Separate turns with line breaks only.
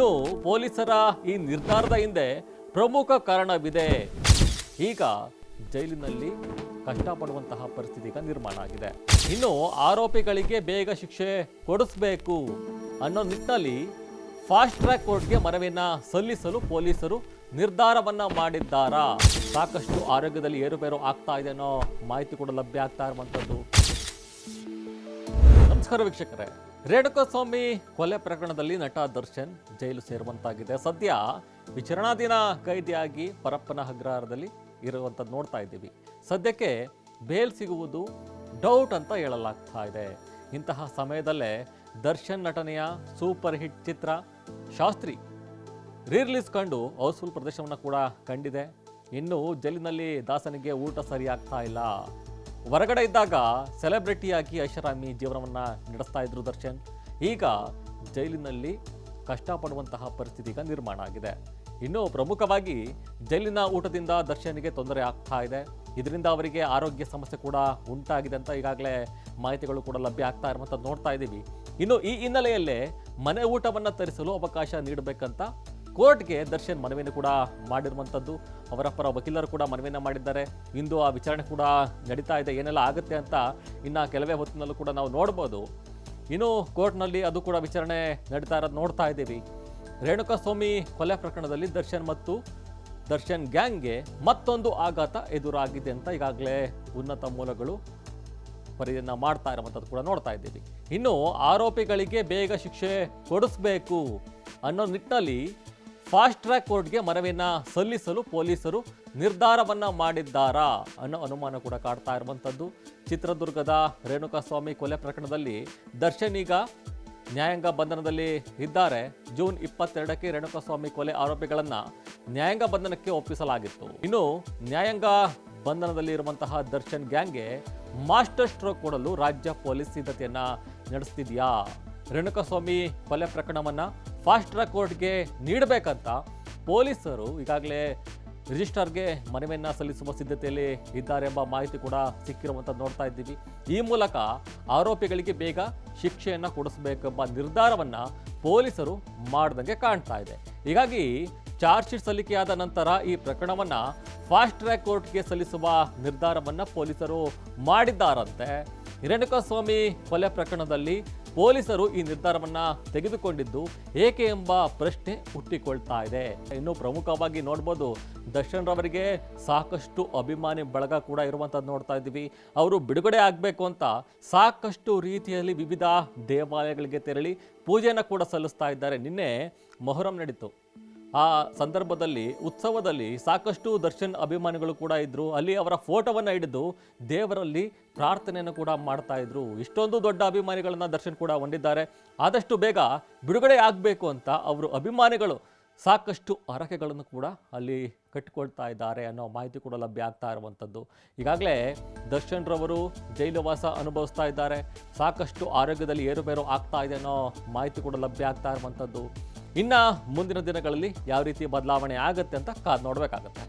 ಇನ್ನು ಪೊಲೀಸರ ಈ ನಿರ್ಧಾರದ ಹಿಂದೆ ಪ್ರಮುಖ ಕಾರಣವಿದೆ. ಈಗ ಜೈಲಿನಲ್ಲಿ ಕಷ್ಟಪಡುವಂತಹ ಪರಿಸ್ಥಿತಿ ನಿರ್ಮಾಣ ಆಗಿದೆ. ಇನ್ನು ಆರೋಪಿಗಳಿಗೆ ಬೇಗ ಶಿಕ್ಷೆ ಕೊಡಿಸಬೇಕು ಅನ್ನೋ ನಿಟ್ಟಿನಲ್ಲಿ ಫಾಸ್ಟ್ ಟ್ರ್ಯಾಕ್ ಕೋರ್ಟ್ಗೆ ಮನವಿಯನ್ನ ಸಲ್ಲಿಸಲು ಪೊಲೀಸರು ನಿರ್ಧಾರವನ್ನ ಮಾಡಿದ್ದಾರಾ? ಸಾಕಷ್ಟು ಆರೋಗ್ಯದಲ್ಲಿ ಏರುಪೇರು ಆಗ್ತಾ ಇದೆ ಅನ್ನೋ ಮಾಹಿತಿ ಕೂಡ ಲಭ್ಯ ಆಗ್ತಾ ಇರುವಂಥದ್ದು ನಮಸ್ಕಾರ ವೀಕ್ಷಕರೇ. ರೇಣುಕಸ್ವಾಮಿ ಕೊಲೆ ಪ್ರಕರಣದಲ್ಲಿ ನಟ ದರ್ಶನ್ ಜೈಲು ಸೇರುವಂತಾಗಿದೆ. ಸದ್ಯ ವಿಚಾರಣಾಧೀನ ಕೈದಿಯಾಗಿ ಪರಪ್ಪನ ಅಗ್ರಹಾರದಲ್ಲಿ ಇರುವಂಥದ್ದು ನೋಡ್ತಾ ಇದ್ದೀವಿ. ಸದ್ಯಕ್ಕೆ ಬೇಲ್ ಸಿಗುವುದು ಡೌಟ್ ಅಂತ ಹೇಳಲಾಗ್ತಾ ಇದೆ. ಇಂತಹ ಸಮಯದಲ್ಲೇ ದರ್ಶನ್ ನಟನೆಯ ಸೂಪರ್ ಹಿಟ್ ಚಿತ್ರ ಶಾಸ್ತ್ರಿ ರೀರಿಲೀಸ್ ಕಂಡು ಹೌಸ್ಫುಲ್ ಪ್ರದೇಶವನ್ನು ಕೂಡ ಕಂಡಿದೆ. ಇನ್ನು ಜೈಲಿನಲ್ಲಿ ದಾಸನಿಗೆ ಊಟ ಸರಿಯಾಗ್ತಾ ಇಲ್ಲ. ಹೊರಗಡೆ ಇದ್ದಾಗ ಸೆಲೆಬ್ರಿಟಿಯಾಗಿ ಐಷಾರಾಮಿ ಜೀವನವನ್ನು ನಡೆಸ್ತಾ ಇದ್ರು ದರ್ಶನ್. ಈಗ ಜೈಲಿನಲ್ಲಿ ಕಷ್ಟಪಡುವಂತಹ ಪರಿಸ್ಥಿತಿ ನಿರ್ಮಾಣ ಆಗಿದೆ. ಇನ್ನು ಪ್ರಮುಖವಾಗಿ ಜೈಲಿನ ಊಟದಿಂದ ದರ್ಶನ್ಗೆ ತೊಂದರೆ ಆಗ್ತಾ ಇದೆ. ಇದರಿಂದ ಅವರಿಗೆ ಆರೋಗ್ಯ ಸಮಸ್ಯೆ ಕೂಡ ಉಂಟಾಗಿದೆ ಅಂತ ಈಗಾಗಲೇ ಮಾಹಿತಿಗಳು ಕೂಡ ಲಭ್ಯ ಆಗ್ತಾ ಇರುವಂಥದ್ದು ನೋಡ್ತಾ ಇದ್ದೀವಿ. ಇನ್ನು ಈ ಹಿನ್ನೆಲೆಯಲ್ಲೇ ಮನೆ ಊಟವನ್ನು ತರಿಸಲು ಅವಕಾಶ ನೀಡಬೇಕಂತ ಕೋರ್ಟ್ಗೆ ದರ್ಶನ್ ಮನವಿಯನ್ನು ಕೂಡ ಮಾಡಿರುವಂಥದ್ದು. ಅವರ ಪರ ವಕೀಲರು ಕೂಡ ಮನವಿಯನ್ನು ಮಾಡಿದ್ದಾರೆ. ಇಂದು ಆ ವಿಚಾರಣೆ ಕೂಡ ನಡೀತಾ ಇದೆ. ಏನೆಲ್ಲ ಆಗುತ್ತೆ ಅಂತ ಇನ್ನು ಕೆಲವೇ ಹೊತ್ತಿನಲ್ಲೂ ಕೂಡ ನಾವು ನೋಡ್ಬೋದು. ಇನ್ನು ಕೋರ್ಟ್ನಲ್ಲಿ ಅದು ಕೂಡ ವಿಚಾರಣೆ ನಡೀತಾ ಇರೋದು ನೋಡ್ತಾ ಇದ್ದೀವಿ. ರೇಣುಕಾಸ್ವಾಮಿ ಕೊಲೆ ಪ್ರಕರಣದಲ್ಲಿ ದರ್ಶನ್ ಮತ್ತು ದರ್ಶನ್ ಗ್ಯಾಂಗ್ಗೆ ಮತ್ತೊಂದು ಆಘಾತ ಎದುರಾಗಿದೆ ಅಂತ ಈಗಾಗಲೇ ಉನ್ನತ ಮೂಲಗಳು ಪರಿಯನ್ನು ಮಾಡ್ತಾ ಇರುವಂಥದ್ದು ಕೂಡ ನೋಡ್ತಾ ಇದ್ದೀವಿ. ಇನ್ನು ಆರೋಪಿಗಳಿಗೆ ಬೇಗ ಶಿಕ್ಷೆ ಕೊಡಿಸ್ಬೇಕು ಅನ್ನೋ ನಿಟ್ಟಿನಲ್ಲಿ ಫಾಸ್ಟ್ ಟ್ರ್ಯಾಕ್ ಕೋರ್ಟ್ಗೆ ಮನವಿಯನ್ನ ಸಲ್ಲಿಸಲು ಪೊಲೀಸರು ನಿರ್ಧಾರವನ್ನ ಮಾಡಿದ್ದಾರಾ ಅನ್ನೋ ಅನುಮಾನ ಕೂಡ ಕಾಡ್ತಾ ಇರುವಂಥದ್ದು. ಚಿತ್ರದುರ್ಗದ ರೇಣುಕಾಸ್ವಾಮಿ ಕೊಲೆ ಪ್ರಕರಣದಲ್ಲಿ ದರ್ಶನ್ ಈಗ ನ್ಯಾಯಾಂಗ ಬಂಧನದಲ್ಲಿ ಇದ್ದಾರೆ. ಜೂನ್ ಇಪ್ಪತ್ತೆರಡಕ್ಕೆ ರೇಣುಕಾಸ್ವಾಮಿ ಕೊಲೆ ಆರೋಪಿಗಳನ್ನು ನ್ಯಾಯಾಂಗ ಬಂಧನಕ್ಕೆ ಒಪ್ಪಿಸಲಾಗಿತ್ತು. ಇನ್ನು ನ್ಯಾಯಾಂಗ ಬಂಧನದಲ್ಲಿ ಇರುವಂತಹ ದರ್ಶನ್ ಗ್ಯಾಂಗ್ಗೆ ಮಾಸ್ಟರ್ ಸ್ಟ್ರೋಕ್ ಕೊಡಲು ರಾಜ್ಯ ಪೊಲೀಸ್ ಸಿದ್ಧತೆಯನ್ನ ನಡೆಸ್ತಿದೆಯಾ? ರೇಣುಕಾಸ್ವಾಮಿ ಕೊಲೆ ಪ್ರಕರಣವನ್ನ ಫಾಸ್ಟ್ ಟ್ರ್ಯಾಕ್ ಕೋರ್ಟ್ಗೆ ನೀಡಬೇಕಂತ ಪೊಲೀಸರು ಈಗಾಗಲೇ ರಿಜಿಸ್ಟ್ರಾರ್ಗೆ ಮನವಿಯನ್ನ ಸಲ್ಲಿಸುವ ಸಿದ್ಧತೆಯಲ್ಲಿ ಇದ್ದಾರೆ ಎಂಬ ಮಾಹಿತಿ ಕೂಡ ಸಿಕ್ಕಿರುವಂಥದ್ದು ನೋಡ್ತಾ ಇದ್ದೀವಿ. ಈ ಮೂಲಕ ಆರೋಪಿಗಳಿಗೆ ಬೇಗ ಶಿಕ್ಷೆಯನ್ನು ಕೊಡಿಸಬೇಕೆಂಬ ನಿರ್ಧಾರವನ್ನ ಪೊಲೀಸರು ಮಾಡ್ದಂಗೆ ಕಾಣ್ತಾ ಇದೆ. ಹೀಗಾಗಿ ಚಾರ್ಜ್ ಶೀಟ್ ಸಲ್ಲಿಕೆಯಾದ ನಂತರ ಈ ಪ್ರಕರಣವನ್ನ ಫಾಸ್ಟ್ ಟ್ರ್ಯಾಕ್ ಕೋರ್ಟ್ಗೆ ಸಲ್ಲಿಸುವ ನಿರ್ಧಾರವನ್ನ ಪೊಲೀಸರು ಮಾಡಿದ್ದಾರಂತೆ. ರೇಣುಕಾಸ್ವಾಮಿ ಕೊಲೆ ಪ್ರಕರಣದಲ್ಲಿ ಪೊಲೀಸರು ಈ ನಿರ್ಧಾರವನ್ನ ತೆಗೆದುಕೊಂಡಿದ್ದು ಏಕೆ ಎಂಬ ಪ್ರಶ್ನೆ ಹುಟ್ಟಿಕೊಳ್ತಾ ಇದೆ. ಇನ್ನು ಪ್ರಮುಖವಾಗಿ ನೋಡ್ಬೋದು, ದರ್ಶನ್ ರವರಿಗೆ ಸಾಕಷ್ಟು ಅಭಿಮಾನಿ ಬಳಗ ಕೂಡ ಇರುವಂಥದ್ದು ನೋಡ್ತಾ ಇದ್ದೀವಿ. ಅವರು ಬಿಡುಗಡೆ ಆಗಬೇಕು ಅಂತ ಸಾಕಷ್ಟು ರೀತಿಯಲ್ಲಿ ವಿವಿಧ ದೇವಾಲಯಗಳಿಗೆ ತೆರಳಿ ಪೂಜೆಯನ್ನು ಕೂಡ ಸಲ್ಲಿಸ್ತಾ ಇದ್ದಾರೆ. ನಿನ್ನೆ ಮೊಹರಂ ನಡೀತು. ಆ ಸಂದರ್ಭದಲ್ಲಿ, ಉತ್ಸವದಲ್ಲಿ ಸಾಕಷ್ಟು ದರ್ಶನ್ ಅಭಿಮಾನಿಗಳು ಕೂಡ ಇದ್ದರು ಅಲ್ಲಿ ಅವರ ಫೋಟೋವನ್ನು ಹಿಡಿದು ದೇವರಲ್ಲಿ ಪ್ರಾರ್ಥನೆಯನ್ನು ಕೂಡ ಮಾಡ್ತಾ ಇದ್ರು. ಇಷ್ಟೊಂದು ದೊಡ್ಡ ಅಭಿಮಾನಿಗಳನ್ನು ದರ್ಶನ್ ಕೂಡ ಹೊಂದಿದ್ದಾರೆ. ಆದಷ್ಟು ಬೇಗ ಬಿಡುಗಡೆ ಆಗಬೇಕು ಅಂತ ಅವರು ಅಭಿಮಾನಿಗಳು ಸಾಕಷ್ಟು ಹರಕೆಗಳನ್ನು ಕೂಡ ಅಲ್ಲಿ ಕಟ್ಟಿಕೊಳ್ತಾ ಇದ್ದಾರೆ ಅನ್ನೋ ಮಾಹಿತಿ ಕೂಡ ಲಭ್ಯ ಆಗ್ತಾ ಇರುವಂಥದ್ದು. ಈಗಾಗಲೇ ದರ್ಶನ್ ರವರು ಜೈಲುವಾಸ ಅನುಭವಿಸ್ತಾ ಇದ್ದಾರೆ. ಸಾಕಷ್ಟು ಆರೋಗ್ಯದಲ್ಲಿ ಏರುಪೇರು ಆಗ್ತಾ ಇದೆ ಅನ್ನೋ ಮಾಹಿತಿ ಕೂಡ ಲಭ್ಯ ಆಗ್ತಾ ಇರುವಂಥದ್ದು. ಇನ್ನು ಮುಂದಿನ ದಿನಗಳಲ್ಲಿ ಯಾವ ರೀತಿ ಬದಲಾವಣೆ ಆಗುತ್ತೆ ಅಂತ ಕಾದು ನೋಡಬೇಕಾಗತ್ತೆ.